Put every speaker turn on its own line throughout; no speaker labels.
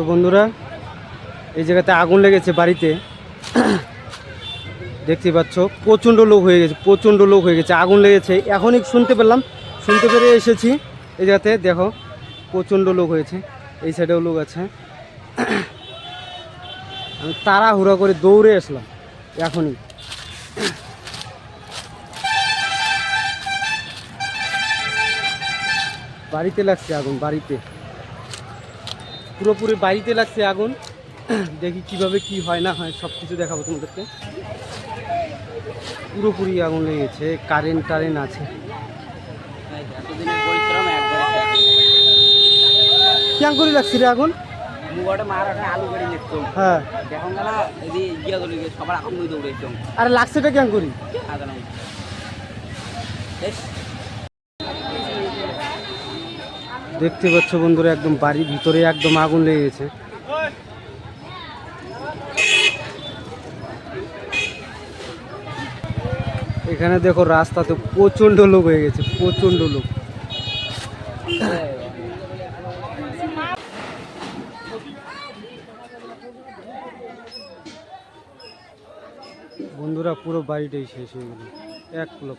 তো বন্ধুরা, এই জায়গাতে আগুন লেগেছে বাড়িতে। দেখতে পাচ্ছ, প্রচণ্ড লোক হয়ে গেছে, প্রচণ্ড লোক হয়ে গেছে, আগুন লেগেছে। এখনই শুনতে পেলাম, শুনতে পেরে এসেছি। এই জায়গাতে দেখো, প্রচণ্ড লোক হয়েছে, এই সাইডেও লোক আছে। আমি তাড়াহুড়া করে দৌড়ে আসলাম, এখনই। বাড়িতে লাগছে আগুন, বাড়িতে। পুরোপুরি বাড়িতে লাগছে আগুন। দেখি কীভাবে কি হয় না হয় সব কিছু দেখাবো তোমাদেরকে। পুরোপুরি আগুন লেগেছে কারেন্ট টারেন্ট আছে। কেমন করে লাগছে রে আগুন?
মুগটা মার ওখানে আলু করে নিচ্ছ
হ্যাঁ
দেখুন গেলা এদি গিয়া দলি সবার এখন মুই দৌড়েছ
আর লাগছেটা কেমন করি
আদা নাই বেশ
দেখতে পাচ্ছ বন্ধুরা, একদম বাড়ির ভিতরে একদম আগুন লেগে গেছে। এখানে দেখো রাস্তাতে প্রচণ্ড লোক হয়ে গেছে প্রচণ্ড লোক। বন্ধুরা, পুরো বাড়িটাই শেষ হয়ে গেল। এক লোক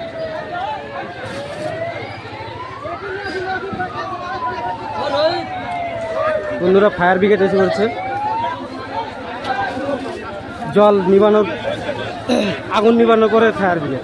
বন্ধুরা ফায়ার ব্রিগেড এসে পড়ছে। জল নিবানোর আগুন নিবানো করে ফায়ার ব্রিগেড।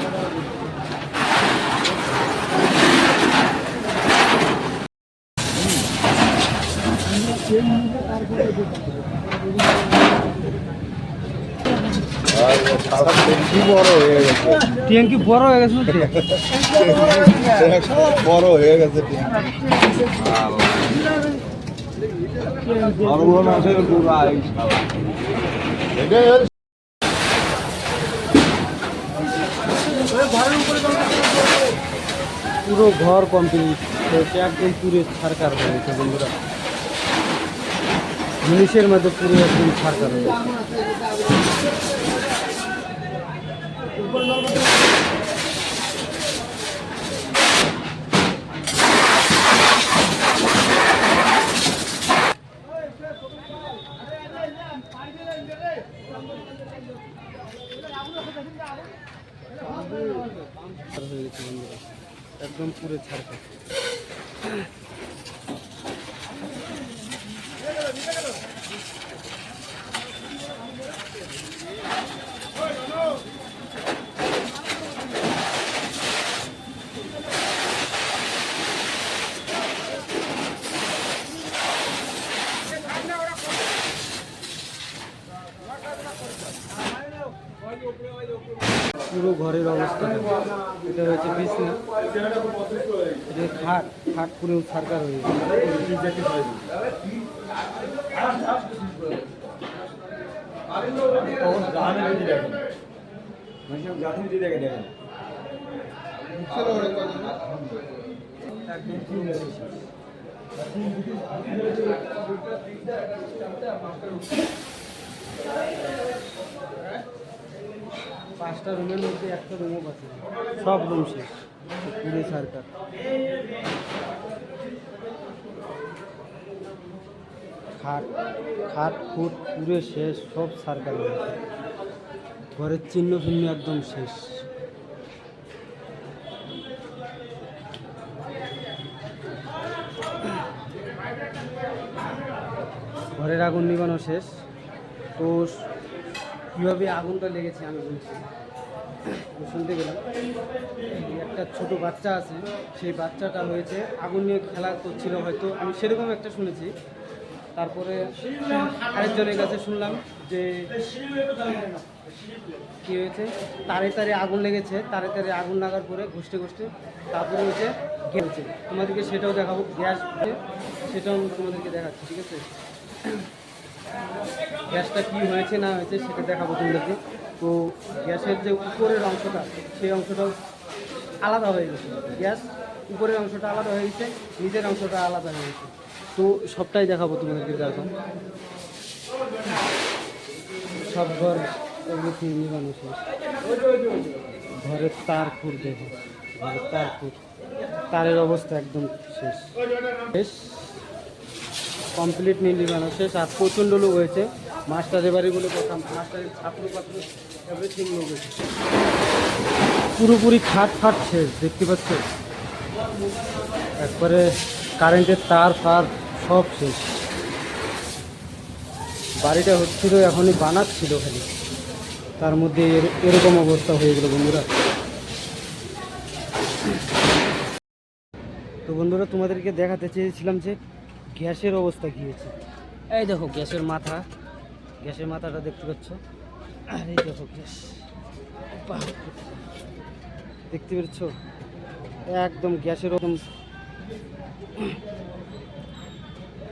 ট্যাঙ্কি বড় হয়ে গেছে?
বড় হয়ে গেছে পুরা
ঘর কমপ্লিট হয়েছে, একদম পুরো ছাড়কার হয়ে গেছে বন্ধুরা জিনিসের মধ্যে পুরো একদম ছাড় হয়ে একদম পুরো ছাড়কার পুরো ঘরের অবস্থা। এটা হচ্ছে বিছনা। এটা খাট খাট পুরো সরকার হয়ে একদম। পাঁচটা রুমের মধ্যে একটা রুমও পাচ্ছে সব রুম শেষ পুরে সরকার খাট খাট ফুট পুরে শেষ, সব সারকার ঘরের চিহ্ন চিহ্ন একদম শেষ। ঘরের আগুন নিবানো শেষ। তো কীভাবে আগুনটা লেগেছে আমি বলছি। শুনতে গেলাম একটা ছোট বাচ্চা আছে, সেই বাচ্চাটা হয়েছে, আগুন নিয়ে খেলা করছিল হয়তো, আমি সেরকম একটা শুনেছি। তারপরে আরেকজনের কাছে শুনলাম যে, কী হয়েছে? তারে তারে আগুন লেগেছে, তারে তারে আগুন লাগার পরে ঘুষতে ঘুষতে তারপরে হচ্ছে গেছে তোমাদেরকে সেটাও দেখাবো, গ্যাস সেটাও তোমাদেরকে দেখাচ্ছি, ঠিক আছে? গ্যাসটা কী হয়েছে, না হয়েছে, সেটা দেখাবো তোমাদেরকে। তো গ্যাসের যে উপরের অংশটা, সেই অংশটাও আলাদা হয়ে গেছে। গ্যাস উপরের অংশটা আলাদা হয়ে গেছে, নিচের অংশটা আলাদা হয়ে গেছে। তো সবটাই দেখাবো তোমাদেরকে দেখো। সব ঘর শেষ ঘরের তার খুর দেখো। ঘরের তার খুর তারের অবস্থা একদম শেষ। শেষ। কমপ্লিট নির্মাণ শেষ আর প্রচণ্ড লোক হয়েছে। বাড়ি বলে কথা মাস্টারের ছাত্র এভরিথিং পুরোপুরি খাট ফাট শেষ দেখতে পাচ্ছ? একবারে কারেন্টের তার ফার সব শেষ। বাড়িটা হচ্ছিল এখনই বানাচ্ছিল খালি। তার মধ্যে এর- এরকম অবস্থা হয়ে গেল বন্ধুরা। তো বন্ধুরা তোমাদেরকে দেখাতে চেয়েছিলাম যে গ্যাসের অবস্থা কী হয়েছে। এই দেখো গ্যাসের মাথা। গ্যাসের মাথাটা দেখতে পাচ্ছ? আর এই দেখো গ্যাস। দেখতে পেরেছ? একদম গ্যাসের একদম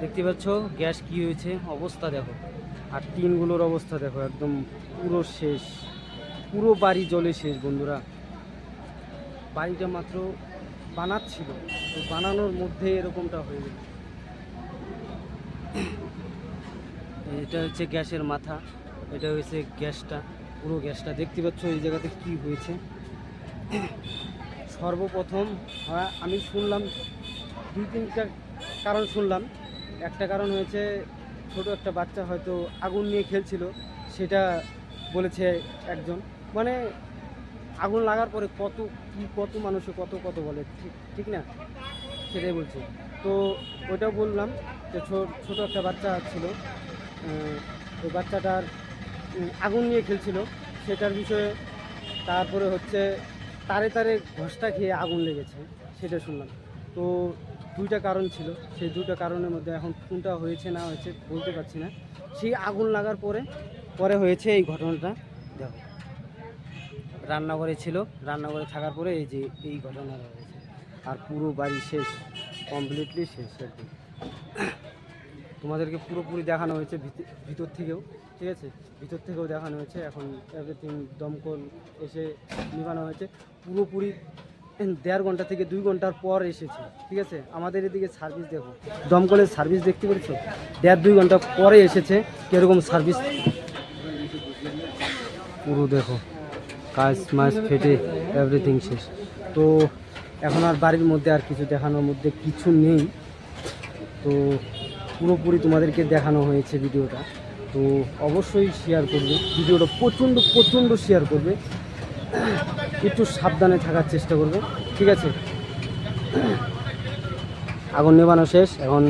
দেখতে পাচ্ছ? গ্যাস কি হয়েছে? অবস্থা দেখো। আর টিনগুলোর অবস্থা দেখো, একদম পুরো শেষ। পুরো বাড়ি জলে শেষ, বন্ধুরা। বাড়িটা মাত্র বানাচ্ছিল। তো বানানোর মধ্যে এরকমটা হয়ে গেল। এটা হচ্ছে গ্যাসের মাথা, এটা হয়েছে গ্যাসটা, পুরো গ্যাসটা। দেখতে পাচ্ছ এই জায়গাতে কি হয়েছে? সর্বপ্রথম আমি শুনলাম, দুই তিনটা কারণ শুনলাম। একটা কারণ হয়েছে, ছোট একটা বাচ্চা হয়তো আগুন নিয়ে খেলছিল, সেটা বলেছে একজন। মানে আগুন লাগার পরে কত, কি, কত মানুষে, কত কত বলে, ঠিক ঠিক না? সেটাই বলছি। তো ওইটাও বললাম যে ছোট একটা বাচ্চা ছিল ওই বাচ্চাটার আগুন নিয়ে খেলছিল। সেটার বিষয়ে তারপরে হচ্ছে তারে তারে ঘষটা খেয়ে আগুন লেগেছে, সেটা শুনলাম। তো দুইটা কারণ ছিল। সেই দুইটা কারণের মধ্যে এখন কোনটা হয়েছে, না হয়েছে বলতে পারছি না। সেই আগুন লাগার পরে পরে হয়েছে এই ঘটনাটা। দেখো, রান্নাঘরে ছিল। রান্নাঘরে থাকার পরে এই যে এই ঘটনাটা হয়েছে। আর পুরো বাড়ি শেষ কমপ্লিটলি শেষ একদম। তোমাদেরকে পুরোপুরি দেখানো হয়েছে ভিত- ভিতর থেকেও, ঠিক আছে? ভিতর থেকেও দেখানো হয়েছে, এখন এভরিথিং দমকল এসে নিবানো হয়েছে। পুরোপুরি দেড় ঘণ্টা থেকে দুই ঘণ্টার পর এসেছে, ঠিক আছে? আমাদের এদিকে সার্ভিস দেখো, দমকলের সার্ভিস দেখতে পেরেছ? দেড় দুই ঘণ্টা পরে এসেছে, কীরকম সার্ভিস পুরো দেখো, কাজ মাছ ফেটে এভরিথিং শেষ। তো এখন আর বাড়ির মধ্যে আর কিছু দেখানোর মধ্যে কিছু নেই। তো পুরোপুরি তোমাদেরকে দেখানো হয়েছে ভিডিওটা। তো অবশ্যই শেয়ার করবে। ভিডিওটা প্রচণ্ড প্রচণ্ড শেয়ার করবে। একটু সাবধানে থাকার চেষ্টা করবে। ঠিক আছে? আগুন নেবানো শেষ। এখন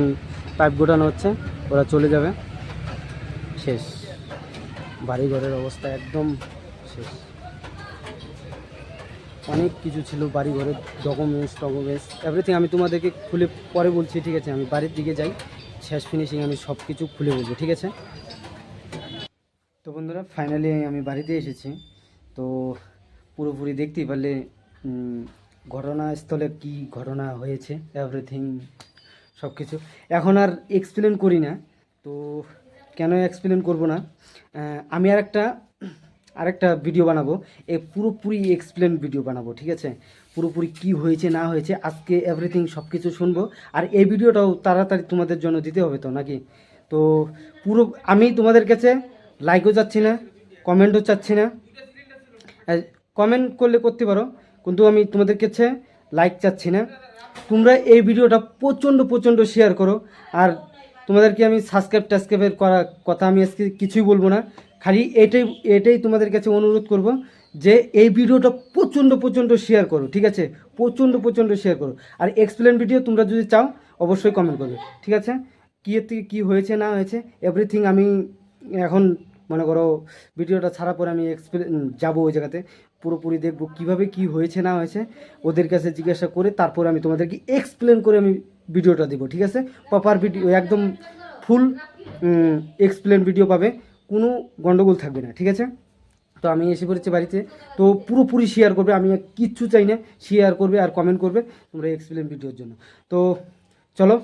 পাইপ গোটানো হচ্ছে। ওরা চলে যাবে। শেষ। বাড়ি ঘরের অবস্থা একদম শেষ। অনেক কিছু ছিল বাড়ি ঘরের ডকুমেন্টস ডকুমেন্টস এভরিথিং আমি তোমাদেরকে খুলে পরে বলছি। ঠিক আছে? আমি বাড়ির দিকে যাই। শেষ ফিনিশিং আমি সব কিছু খুলে বলব, ঠিক আছে? তো বন্ধুরা ফাইনালি আমি বাড়িতে এসেছি। তো পুরোপুরি দেখতেই পারলে ঘটনাস্থলে কি ঘটনা হয়েছে এভরিথিং সব কিছু এখন আর এক্সপ্লেন করি না। তো কেন এক্সপ্লেন করব না? আমি আর একটা আরেকটা ভিডিও বানাবো। এ পুরোপুরি এক্সপ্লেন ভিডিও বানাবো, ঠিক আছে? পুরোপুরি কি হয়েছে, না হয়েছে, আজকে এভরিথিং সব কিছু শুনব। আর এই ভিডিওটাও তাড়াতাড়ি তোমাদের জন্য দিতে হবে তো, নাকি? তো পুরো, আমি তোমাদের কাছে লাইকও চাচ্ছি না কমেন্টও চাচ্ছি না। কমেন্ট করলে করতে পারো, কিন্তু আমি তোমাদের কাছে লাইক চাচ্ছি না। তোমরা এই ভিডিওটা প্রচণ্ড প্রচণ্ড শেয়ার করো। আর তোমাদেরকে আমি সাবস্ক্রাইব টাসক্রাইবের করা কথা আমি আজকে কিছুই বলব না। খালি এটাই এটাই তোমাদের কাছে অনুরোধ করব যে এই ভিডিওটা প্রচণ্ড প্রচণ্ড শেয়ার করো, ঠিক আছে? প্রচণ্ড প্রচণ্ড শেয়ার করো। আর এক্সপ্লেন ভিডিও তোমরা যদি চাও, অবশ্যই কমেন্ট করবে, ঠিক আছে? কী থেকে কী হয়েছে, না হয়েছে এভরিথিং আমি এখন মনে করো ভিডিওটা ছাড়া পরে আমি এক্সপ্লেন যাব ওই জায়গাতে। পুরোপুরি দেখব কীভাবে কি হয়েছে, না হয়েছে। ওদের কাছে জিজ্ঞাসা করে তারপর আমি তোমাদেরকে এক্সপ্লেন করে আমি ভিডিওটা দেবো, ঠিক আছে? প্রপার ভিডিও একদম ফুল এক্সপ্লেন ভিডিও পাবে। কোনো গন্ডগোল থাকবে না, ঠিক আছে? তো আমি এসে পড়েছি বাড়িতে। তো পুরোপুরি শেয়ার করবে, আমি কিচ্ছু চাই না শেয়ার করবে আর কমেন্ট করবে তোমরা এক্সপ্লেন ভিডিওর জন্য। তো চলো,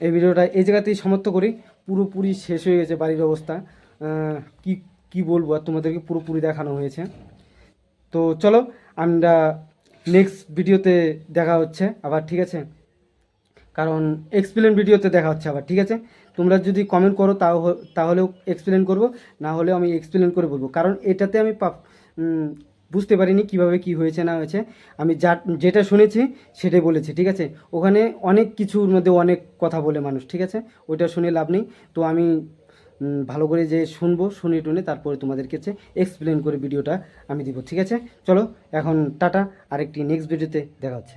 এই ভিডিওটা এই জায়গাতেই সমাপ্ত করি। পুরোপুরি শেষ হয়ে গেছে বাড়ির অবস্থা। কি কি বলব আর তোমাদেরকে পুরোপুরি দেখানো হয়েছে। তো চলো, আমরা নেক্সট ভিডিওতে দেখা হচ্ছে আবার, ঠিক আছে? কারণ এক্সপ্লেন ভিডিওতে দেখা হচ্ছে আবার, ঠিক আছে? তোমরা যদি কমেন্ট করো তাও তাহলেও এক্সপ্লেন করব, না হলেও আমি এক্সপ্লেন করে বলব। কারণ এটাতে আমি বুঝতে পারিনি কীভাবে কি হয়েছে, না হয়েছে। আমি যা যেটা শুনেছি সেটাই বলেছি, ঠিক আছে? ওখানে অনেক কিছুর মধ্যে অনেক কথা বলে মানুষ, ঠিক আছে? ওইটা শুনে লাভ নেই। তো আমি ভালো করে যে শুনব, শুনে টুনে তারপরে তোমাদের কাছে এক্সপ্লেন করে ভিডিওটা আমি দিব, ঠিক আছে? চলো, এখন টাটা, আরেকটি নেক্সট ভিডিওতে দেখা হচ্ছে।